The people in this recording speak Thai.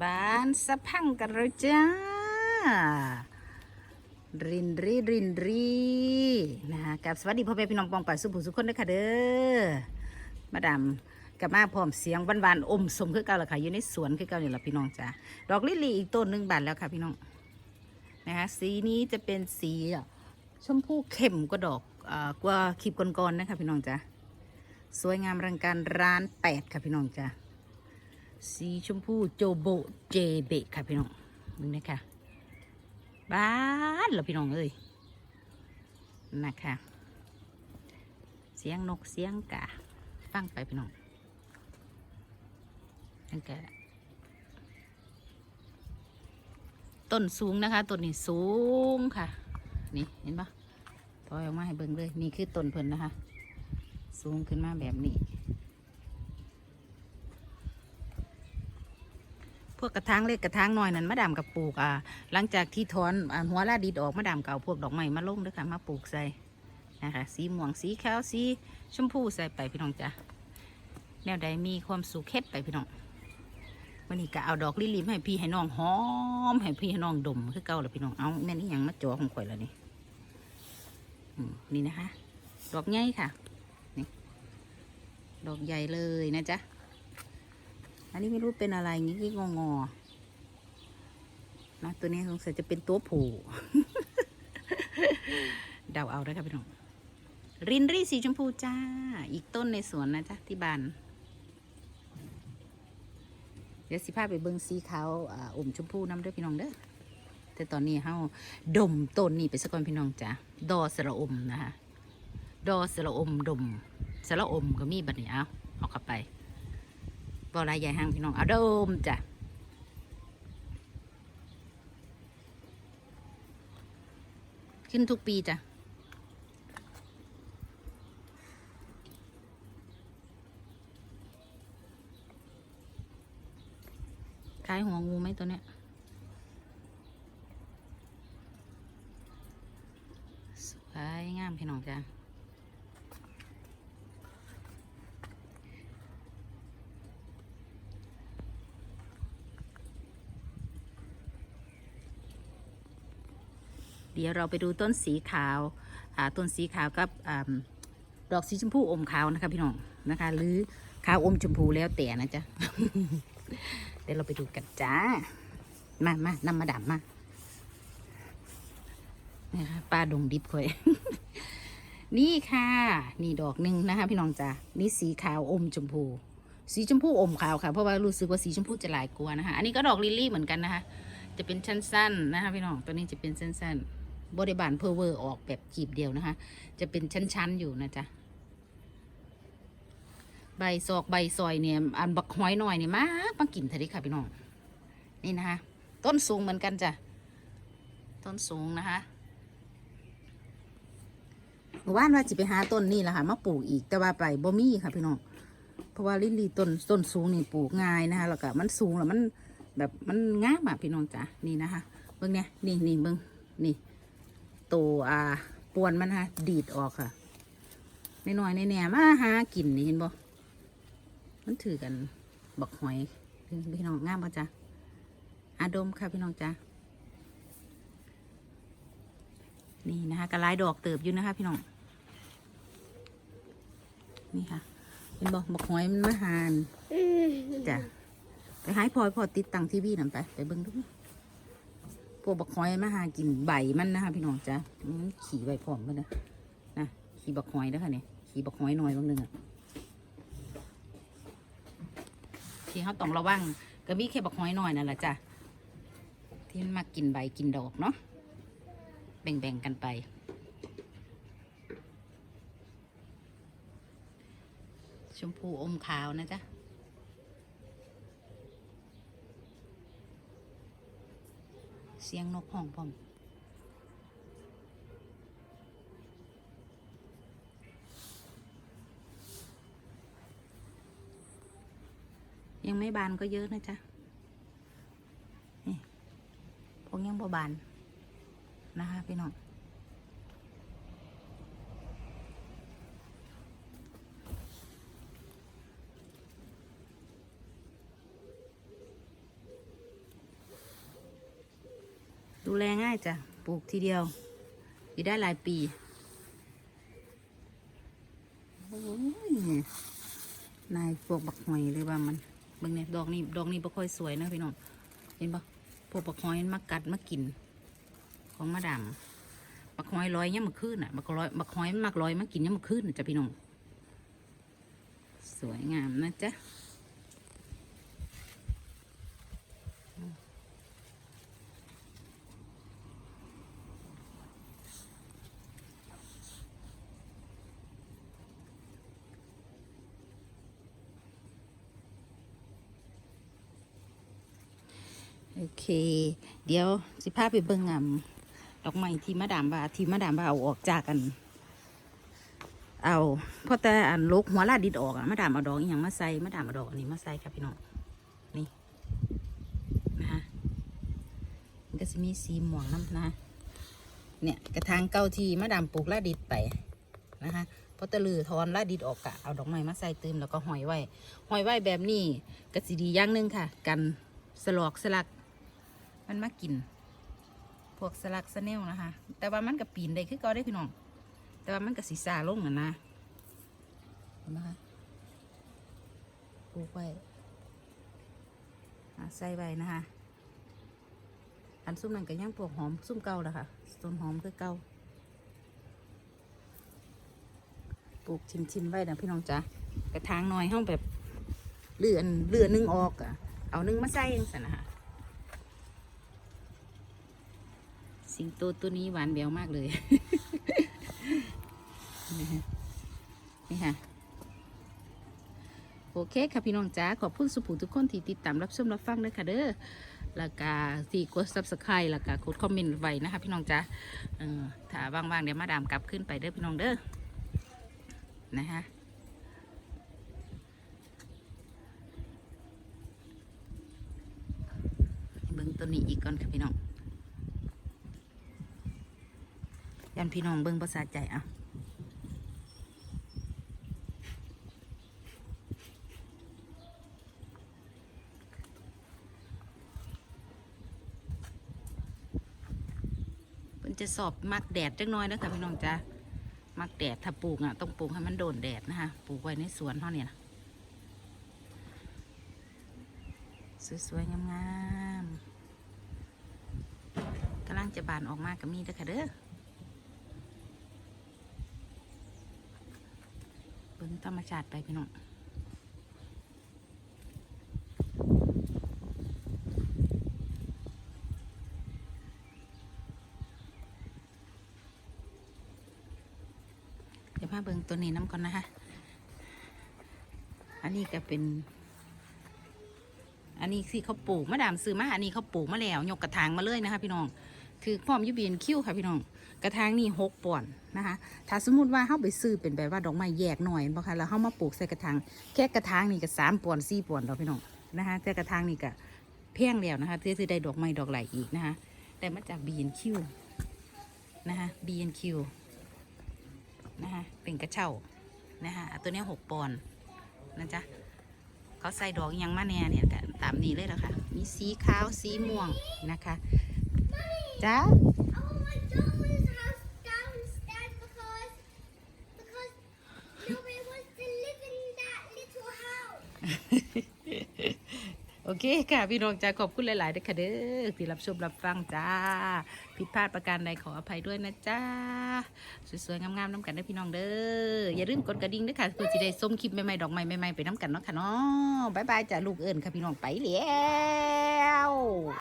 บ้านสะพังกันเลยจ้า รินรีรินรีนะคะกับสวัสดีพ่อแม่พี่น้องปองป่าสุภุสุขคนด้วยค่ะเด้อ มาดามกับมาพร้อมเสียงหวานๆอมสมคือเก่าละค่ะ อยู่ในสวนคือเก่าเนี่ยละพี่น้องจ้าดอกลิลลี่อีกต้นหนึ่งบานแล้วค่ะพี่น้องนะคะสีนี้จะเป็นสีชมพูเข้มกว่าดอกกว่าคลิปก่อนๆนะคะพี่น้องจ้าสวยงามรังการร้านแปดค่ะพี่น้องจ้า สีชมพูโจโบเจเบะค่ะพี่น้องมึงนะคะบ้านเหรอพี่น้องเอ้ยนะคะเสียงนกเสียงกาฟังไปพี่น้องนั่นก็ต้นสูงนะคะต้นนี้สูงค่ะ นี่เห็นปะถอยออกมาให้เบิ่งเลยนี่คือต้นเพิ่นนะคะ สูงขึ้นมาแบบนี้ วกกระถางเล็กกระถางน้อยนั้นมาดามกับปลูกอ่าหลังจากที่ถอนอ่าหัวลาดิดออกมาดามเก่าพวกดอกไม้มาลงด้วยค่ะมาปลูกใส่นะคะสีม่วงสีขาวสีชมพูใส่ไปพี่น้องจ้ะแนวใดมีความสุขเฮ็ดไปพี่น้องวันนี้ก็เอาดอกลิลลี่มาให้พี่ให้น้องหอมให้พี่ให้น้องดมคือเก่าเลยพี่น้องเอาแม่นี่ยังมาจ่อของข่อยแล้วนี่นี่นะคะ ดอกใหญ่ค่ะนี่ดอกใหญ่เลยนะจ๊ะ อันนี้ไม่รู้เป็นอะไรงี้งองอๆนะตัวนี้สงสัยจะเป็นตัวผูเดาเอาได้ครับพี่น้องรินรี่สีชมพูจ้า อีกต้นในสวนนะจ๊ะที่บ้าน เดี๋ยวสิพาไปเบิ้งสีขาวอ่อมชมพูน้ำด้วยพี่น้องเด้อแต่ตอนนี้เฮาดมต้นนี้ไปสักก่อนพี่น้องจ้ะดอสระอมนะคะดอสระอมดมสระอมก็มีบัดนี้เอาเอาเข้าไป บอลายใหญ่ห้างพี่น้องเอาเดิมจ้ะขึ้นทุกปีจ้ะคล้ายหัวงูไหมตัวเนี้ยสวยงามพี่น้องจ้ะ ดี๋ยวเราไปดูต้นสีขาวต้นสีขาวกับอดอกสีชมพูอมขาวนะคะพี่น้องนะคะ หรือขาวอมชมพูแล้วแต่นะจ๊ะเดี๋ยวเราไปดูกันจ้า มามานำมาดามมานะคะป้าดงดิบคอย นี่ค่ะ นี่ดอกหนึ่งนะคะพี่น้องจ้านี่สีขาวอมชมพู สีชมพูอมขาวค่ะ เพราะว่ารู้สึกว่าสีชมพูจะหลายกลัวนะคะ อันนี้ก็ดอกลิลลี่เหมือนกันนะคะ จะเป็นชั้นสั้นนะคะพี่น้อง ตัวนี้จะเป็นสั้นสั้นๆ บริบาลเพอร์เวอร์ออกแบบกีบเดียวนะคะ จะเป็นชั้นๆอยู่นะจ๊ะใบซอกใบซอยเนี่ยอันบักหอยหน่อยเนี่ยมากมากินเถอะดิค่ะพี่น้องนี่นะคะ ต้นสูงเหมือนกันจ้ะต้นสูงนะคะหมู่บ้านว่าจะไปหาต้นนี่แหละค่ะมาปลูกอีกแต่ว่าไปบ่มีค่ะพี่น้องเพราะว่าลิลลี่ต้นต้นสูงนี่ปลูกง่ายนะคะแล้วก็มันสูงแล้วมันแบบมันงามอะพี่น้องจ๋านี่นะคะเบิ้งเนี่ยนี่นี่เบิ้งนี่ ตัวอ่าปวนมันนะคะดีดออกค่ะนน้อยๆแน่มาหากินนี่เห็นบ่มันถือกันบักหอยพี่น้องงามป่ะจ๊ะอาดมค่ะพี่น้องจ๋านี่นะคะกระลายดอกเติบอยู่นะคะพี่น้องนี่ค่ะเห็นบ่บักหอยมันมาหานจ้ะไปหายพลอยพอติดตังทีวีนั่นไป ไปเบิ่งดู พวกบักหอยมาหากินใบมันนะคะพี่น้องจ้ะขี่ใบพร้อมกันนะนะขี่บักหอยนะคะเนี่ยขี่บักหอยหน่อยบางนึงอะที่เขาต้องระวังก็มีแค่บักหอยหน่อยนั่นแหละจ้ะที่มันมากินใบกินดอกเนาะแบ่งๆกันไปชมพูอมขาวนะจ๊ะ สียงนกห้องผมยังไม่บานก็เยอะนะจ๊ะ นี่พวกยังบ่บานนะคะพี่น้อง แลง่ายจ้ะ ปลูกทีเดียวอยู่ได้หลายปีโอ้ยนายพวกบักหอยเลยว่ามันเบิ่งเนี่ยดอกนี้ดอกนี้บ่ค่อยสวยนะพี่น้องเห็นปะพวกบักหอยมันมากัดมากิน ของมาดามบักหอยลอยเนี่ยมันขึ้นอะบักลอยบักหอยมันมักลอยมากินเนี่ยมันขึ้นจ้ะพี่น้องสวยงามนะจ๊ะ โอเค เดี๋ยวสิพาไปเบิ่งงำดอกไม้ที่มาดามว่าที่มาดามว่าเอาออกจากกัน เอาเพราะแต่อันลกหัวลาดดิดออกอะมาดามเอาดอกอย่างมาใส่มาดามเอาดอกนนี้มาใส่ครับพี่น้องนี่นะคะมันก็จะมีสีม่วงน้ำนะเนี่ยกระถางเก้าที่มาดามปลูกลาดดิดไปนะคะเพราะตะลือทอนลาดดิดออกกะเอาดอกไม้มาใส่เติมแล้วก็หอยไว้หอยไว้แบบนี้ก็สิดีอย่างหนึงค่ะ กันสลอกสลัก มันมากิน พวกสลักสะเนลนะคะ แต่ว่ามันกับปีนได้คือเก็ได้พี่น้อง แต่ว่ามันกับสีซาลงนะนะเห็นไหมคะปลูกไว้อะใส่ไว้นะคะ อันซุ่มนั่นก็ย่างปลูกหอมซุ่มเก่าแล้วค่ะต้นหอมคือเก่าปลูกชิมๆไว้นะพี่น้องจ้ะกระถางหน่อยห้องแบบเลื่อนเลื่อนนึงออกอะเอานึงมาใส่ยังสันนะคะ สิงโตตัวนี้หวานแหววมากเลย นี่ค่ะ โอเคค่ะพี่น้องจ๋าขอบคุณสุภูทุกคนที่ติดตามรับชมรับฟังด้วยค่ะเด้อแล้วก็ที่กด subscribe แล้วก็กดคอมเมนต์ไว้นะคะพี่น้องจ๋าถ้าว่างๆเดี๋ยวมาดามกลับขึ้นไปเด้อพี่น้องเด้อ นะคะเบิ่งตัวนี้อีกก่อนค่ะพี่น้องันพี่น้องเบิ่งภาษาใจอะมันจะสอบมักแดดจังน้อยนะคะพี่น้องจ้ามักแดดถ้าปลูกอะต้องปลูกให้มันโดนแดดนะคะปลูกไว้ในสวนเท่านี้นะสวยๆงามๆกำลังจะบานออกมากับมีด้อค่ะเด้อ บิ่งธรรมชาติไปพี่น้องเดี๋ยวมาเบิ่งตัวนี้น้ำก่อนนะคะอันนี้ก็เป็น อันนี้ที่เขาปลูกมะดามซื้อมา อันนี้เขาปลูกมาแล้ว ยกกระถางมาเลยนะคะพี่น้อง คือพร้อมยูบีนคิ้วค่ะพี่น้อง กระถางนี่หกปอนนะคะ ถ้าสมมติว่าเขาไปซื้อเป็นแบบว่าดอกไม้แยกหน่อยบ่คะแล้วเขามาปลูกใส่กระถางแค่กระถางนี่ก็สามปอนสี่ปอนเราพี่น้องนะคะแต่กระถางนี่ก็เพียงแล้วนะคะเพื่อที่ได้ดอกไม้ดอกไหลอีกนะคะแต่มาจาก B&Q นคิวนะคะ B&Q นคิวนะคะเป็นกระเช้านะคะตัวนี้หกปอนด์นะจ๊ะเขาใส่ดอกยังมาแน่เนี่ยก็ตามนี้เลยแล้วค่ะมีสีขาวสีม่วงนะคะ จ้า Oh my Dolphin's house downstairs because because nobody wants to live in that little house. โอเคค่ะ พี่น้องจ้าขอบคุณหลายๆด้วยค่ะเด้อที่รับชมรับฟังจ้า ผิดพลาดประการใดขออภัยด้วยนะจ้า สวยๆ งามๆน้ำกันนะพี่น้องเด้อ อย่าลืมกดกระดิ่งด้วยค่ะเพื่อจะได้ส้มคลิปใหม่ๆ ดอกไม้ใหม่ๆ ไปน้ำกันเนาะค่ะเนาะบ๊ายบายจ้าลูกเอิญค่ะพี่น้องไปแล้ว